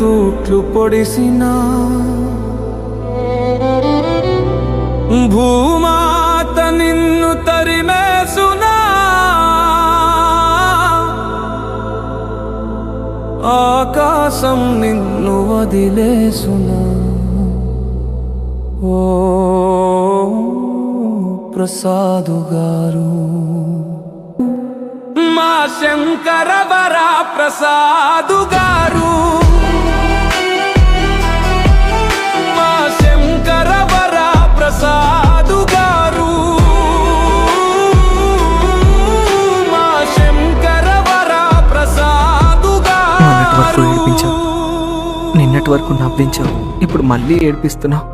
రూట్లు పొడిసినా భూమాత నిన్ను తరిమేసునా. ఆకాశం నిన్ను వదిలేసునా. ఓ ప్రసాదు గారు. శంకరవర శంకర వరా ప్రసాదు గారు మా శంకర వరా ప్రసాదు గారు మా శంకర వరా ప్రసాదు గారు నిన్నటి వరకు నవ్వించావు. ఇప్పుడు మళ్ళీ ఏడిపిస్తున్నావు.